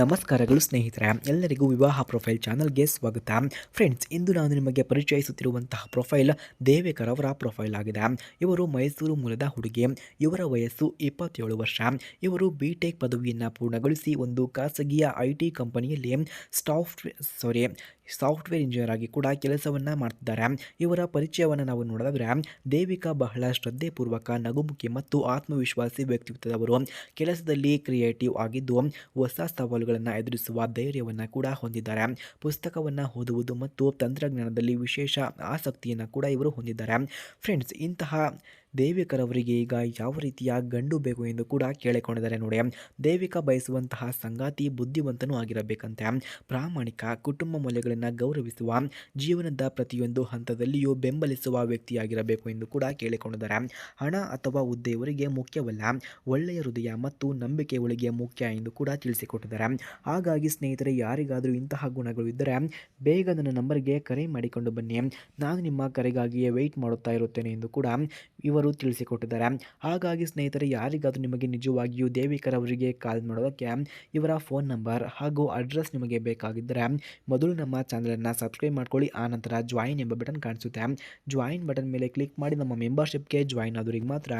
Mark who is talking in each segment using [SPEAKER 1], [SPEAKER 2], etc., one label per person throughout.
[SPEAKER 1] ನಮಸ್ಕಾರಗಳು ಸ್ನೇಹಿತರೆ. ಎಲ್ಲರಿಗೂ ವಿವಾಹ ಪ್ರೊಫೈಲ್ ಚಾನಲ್ಗೆ ಸ್ವಾಗತ. ಫ್ರೆಂಡ್ಸ್, ಇಂದು ನಾನು ನಿಮಗೆ ಪರಿಚಯಿಸುತ್ತಿರುವಂತಹ ಪ್ರೊಫೈಲ್ ದೇವೇಕರ್ ಅವರ ಪ್ರೊಫೈಲ್ ಆಗಿದೆ. ಇವರು ಮೈಸೂರು ಮೂಲದ ಹುಡುಗಿ. ಇವರ ವಯಸ್ಸು ಇಪ್ಪತ್ತೇಳು ವರ್ಷ. ಇವರು ಬಿ ಟೆಕ್ ಪದವಿಯನ್ನು ಪೂರ್ಣಗೊಳಿಸಿ ಒಂದು ಖಾಸಗಿಯ ಐ ಟಿ ಕಂಪನಿಯಲ್ಲಿ ಸಾಫ್ಟ್ವೇರ್ ಸಾರಿ ಸಾಫ್ಟ್ವೇರ್ ಇಂಜಿನಿಯರ್ ಆಗಿ ಕೂಡ ಕೆಲಸವನ್ನು ಮಾಡ್ತಿದ್ದಾರೆ. ಇವರ ಪರಿಚಯವನ್ನು ನಾವು ನೋಡಿದ್ರೆ ದೇವಿಕಾ ಬಹಳ ಶ್ರದ್ಧೆಪೂರ್ವಕ, ನಗುಮುಖಿ ಮತ್ತು ಆತ್ಮವಿಶ್ವಾಸಿ ವ್ಯಕ್ತಿತ್ವದವರು. ಕೆಲಸದಲ್ಲಿ ಕ್ರಿಯೇಟಿವ್ ಆಗಿದ್ದು ಹೊಸ ಸವಾಲುಗಳನ್ನು ಎದುರಿಸುವ ಧೈರ್ಯವನ್ನು ಕೂಡ ಹೊಂದಿದ್ದಾರೆ. ಪುಸ್ತಕವನ್ನು ಓದುವುದು ಮತ್ತು ತಂತ್ರಜ್ಞಾನದಲ್ಲಿ ವಿಶೇಷ ಆಸಕ್ತಿಯನ್ನು ಕೂಡ ಇವರು ಹೊಂದಿದ್ದಾರೆ. ಫ್ರೆಂಡ್ಸ್ ಇಂತಹ ದೇವಿಕರ್ ಅವರಿಗೆ ಈಗ ಯಾವ ರೀತಿಯ ಗಂಡು ಬೇಕು ಎಂದು ಕೂಡ ಕೇಳಿಕೊಂಡಿದ್ದಾರೆ ನೋಡಿ. ದೇವಿಕ ಬಯಸುವಂತಹ ಸಂಗಾತಿ ಬುದ್ಧಿವಂತನೂ ಆಗಿರಬೇಕಂತೆ. ಪ್ರಾಮಾಣಿಕ ಕುಟುಂಬ ಮೌಲ್ಯಗಳನ್ನು ಗೌರವಿಸುವ, ಜೀವನದ ಪ್ರತಿಯೊಂದು ಹಂತದಲ್ಲಿಯೂ ಬೆಂಬಲಿಸುವ ವ್ಯಕ್ತಿಯಾಗಿರಬೇಕು ಎಂದು ಕೂಡ ಕೇಳಿಕೊಂಡಿದ್ದಾರೆ. ಹಣ ಅಥವಾ ಹುದ್ದೆಯವರಿಗೆ ಮುಖ್ಯವಲ್ಲ, ಒಳ್ಳೆಯ ಹೃದಯ ಮತ್ತು ನಂಬಿಕೆ ಒಳಗೆ ಮುಖ್ಯ ಎಂದು ಕೂಡ ತಿಳಿಸಿಕೊಟ್ಟಿದ್ದಾರೆ. ಹಾಗಾಗಿ ಸ್ನೇಹಿತರೆ, ಯಾರಿಗಾದರೂ ಇಂತಹ ಗುಣಗಳು ಇದ್ದರೆ ಬೇಗ ನನ್ನ ನಂಬರ್ಗೆ ಕರೆ ಮಾಡಿಕೊಂಡು ಬನ್ನಿ. ನಾನು ನಿಮ್ಮ ಕರೆಗಾಗಿಯೇ ವೆಯ್ಟ್ ಮಾಡುತ್ತಾ ಇರುತ್ತೇನೆ ಎಂದು ಕೂಡ ಇವರು ತಿಳಿಸಿಕೊಟ್ಟಿದ್ದಾರೆ. ಹಾಗಾಗಿ ಸ್ನೇಹಿತರೆ, ಯಾರಿಗಾದರೂ ನಿಮಗೆ ನಿಜವಾಗಿಯೂ ದೇವಿಕರ್ ಅವರಿಗೆ ಕಾಲ್ ಮಾಡೋದಕ್ಕೆ ಇವರ ಫೋನ್ ನಂಬರ್ ಹಾಗೂ ಅಡ್ರೆಸ್ ನಿಮಗೆ ಬೇಕಾಗಿದ್ದರೆ ಮೊದಲು ನಮ್ಮ ಚಾನಲನ್ನು ಸಬ್ಸ್ಕ್ರೈಬ್ ಮಾಡ್ಕೊಳ್ಳಿ ಆನಂತರ ಜಾಯಿನ್ ಎಂಬ ಬಟನ್ ಕಾಣಿಸುತ್ತೆ. ಜಾಯಿನ್ ಬಟನ್ ಮೇಲೆ ಕ್ಲಿಕ್ ಮಾಡಿ ನಮ್ಮ ಮೆಂಬರ್ಶಿಪ್ಗೆ ಜಾಯಿನ್ ಆದವರಿಗೆ ಮಾತ್ರ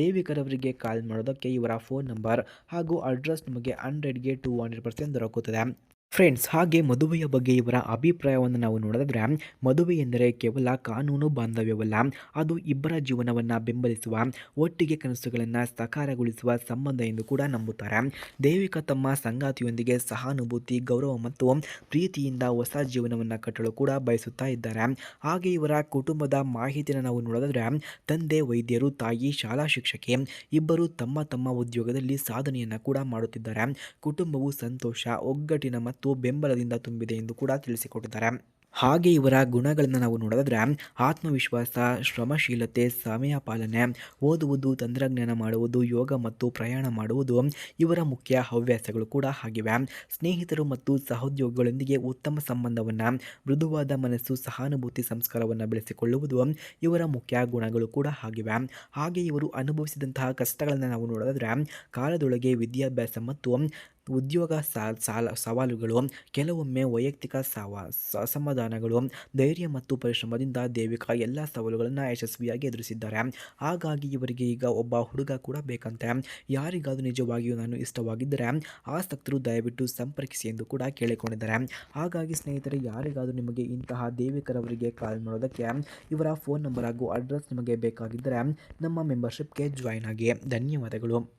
[SPEAKER 1] ದೇವಿಕರ್ ಅವರಿಗೆ ಕಾಲ್ ಮಾಡೋದಕ್ಕೆ ಇವರ ಫೋನ್ ನಂಬರ್ ಹಾಗೂ ಅಡ್ರೆಸ್ ನಿಮಗೆ ಹಂಡ್ರೆಡ್ಗೆ ಟು ಹಂಡ್ರೆಡ್ ಪರ್ಸೆಂಟ್ ದೊರಕುತ್ತದೆ. ಫ್ರೆಂಡ್ಸ್ ಹಾಗೆ ಮದುವೆಯ ಬಗ್ಗೆ ಇವರ ಅಭಿಪ್ರಾಯವನ್ನು ನಾವು ನೋಡಿದ್ರೆ, ಮದುವೆ ಎಂದರೆ ಕೇವಲ ಕಾನೂನು ಬಾಂಧವ್ಯವಲ್ಲ. ಅದು ಇಬ್ಬರ ಜೀವನವನ್ನು ಬೆಂಬಲಿಸುವ, ಒಟ್ಟಿಗೆ ಕನಸುಗಳನ್ನು ಸಕಾರಗೊಳಿಸುವ ಸಂಬಂಧ ಎಂದು ಕೂಡ ನಂಬುತ್ತಾರೆ. ದೈವಿಕ ತಮ್ಮ ಸಂಗಾತಿಯೊಂದಿಗೆ ಸಹಾನುಭೂತಿ, ಗೌರವ ಮತ್ತು ಪ್ರೀತಿಯಿಂದ ಹೊಸ ಜೀವನವನ್ನು ಕಟ್ಟಲು ಕೂಡ ಬಯಸುತ್ತಾ ಇದ್ದಾರೆ. ಹಾಗೆ ಇವರ ಕುಟುಂಬದ ಮಾಹಿತಿಯನ್ನು ನಾವು ನೋಡಿದ್ರೆ, ತಂದೆ, ವೈದ್ಯರು, ತಾಯಿ, ಶಾಲಾ ಶಿಕ್ಷಕಿ ಇಬ್ಬರು ತಮ್ಮ ತಮ್ಮ ಉದ್ಯೋಗದಲ್ಲಿ ಸಾಧನೆಯನ್ನು ಕೂಡ ಮಾಡುತ್ತಿದ್ದಾರೆ. ಕುಟುಂಬವು ಸಂತೋಷ, ಒಗ್ಗಟ್ಟಿನ ಮತ್ತು ಬೆಂಬಲದಿಂದ ತುಂಬಿದೆ ಎಂದು ಕೂಡ ತಿಳಿಸಿಕೊಟ್ಟಿದ್ದಾರೆ. ಹಾಗೆ ಇವರ ಗುಣಗಳನ್ನು ನಾವು ನೋಡಿದ್ರೆ ಆತ್ಮವಿಶ್ವಾಸ, ಶ್ರಮಶೀಲತೆ, ಸಮಯ ಪಾಲನೆ, ಓದುವುದು, ತಂತ್ರಜ್ಞಾನ ಮಾಡುವುದು, ಯೋಗ ಮತ್ತು ಪ್ರಯಾಣ ಮಾಡುವುದು ಇವರ ಮುಖ್ಯ ಹವ್ಯಾಸಗಳು ಕೂಡ ಆಗಿವೆ. ಸ್ನೇಹಿತರು ಮತ್ತು ಸಹೋದ್ಯೋಗಿಗಳೊಂದಿಗೆ ಉತ್ತಮ ಸಂಬಂಧವನ್ನು, ಮೃದುವಾದ ಮನಸ್ಸು, ಸಹಾನುಭೂತಿ ಸಂಸ್ಕಾರವನ್ನು ಬೆಳೆಸಿಕೊಳ್ಳುವುದು ಇವರ ಮುಖ್ಯ ಗುಣಗಳು ಕೂಡ ಆಗಿವೆ. ಹಾಗೆ ಇವರು ಅನುಭವಿಸಿದಂತಹ ಕಷ್ಟಗಳನ್ನು ನಾವು ನೋಡಿದ್ರೆ ಕಾಲದೊಳಗೆ ವಿದ್ಯಾಭ್ಯಾಸ ಮತ್ತು ಉದ್ಯೋಗ ಸಾಲ ಸವಾಲುಗಳು, ಕೆಲವೊಮ್ಮೆ ವೈಯಕ್ತಿಕ ಸವಾ ಅಸಮಾಧಾನಗಳು ಧೈರ್ಯ ಮತ್ತು ಪರಿಶ್ರಮದಿಂದ ದೇವಿಕಾ ಎಲ್ಲ ಸವಾಲುಗಳನ್ನು ಯಶಸ್ವಿಯಾಗಿ ಎದುರಿಸಿದ್ದಾರೆ. ಹಾಗಾಗಿ ಇವರಿಗೆ ಈಗ ಒಬ್ಬ ಹುಡುಗ ಕೂಡ ಬೇಕಂತೆ. ಯಾರಿಗಾದರೂ ನಿಜವಾಗಿಯೂ ನಾನು ಇಷ್ಟವಾಗಿದ್ದರೆ ಆಸಕ್ತರು ದಯವಿಟ್ಟು ಸಂಪರ್ಕಿಸಿ ಎಂದು ಕೂಡ ಕೇಳಿಕೊಂಡಿದ್ದಾರೆ. ಹಾಗಾಗಿ ಸ್ನೇಹಿತರೆ, ಯಾರಿಗಾದರೂ ನಿಮಗೆ ಇಂತಹ ದೇವಿಕರವರಿಗೆ ಕಾಲ್ ಮಾಡೋದಕ್ಕೆ ಇವರ ಫೋನ್ ನಂಬರ್ ಹಾಗೂ ಅಡ್ರೆಸ್ ನಿಮಗೆ ಬೇಕಾಗಿದ್ದರೆ ನಮ್ಮ ಮೆಂಬರ್ಶಿಪ್ಗೆ ಜಾಯ್ನ್ ಆಗಿ. ಧನ್ಯವಾದಗಳು.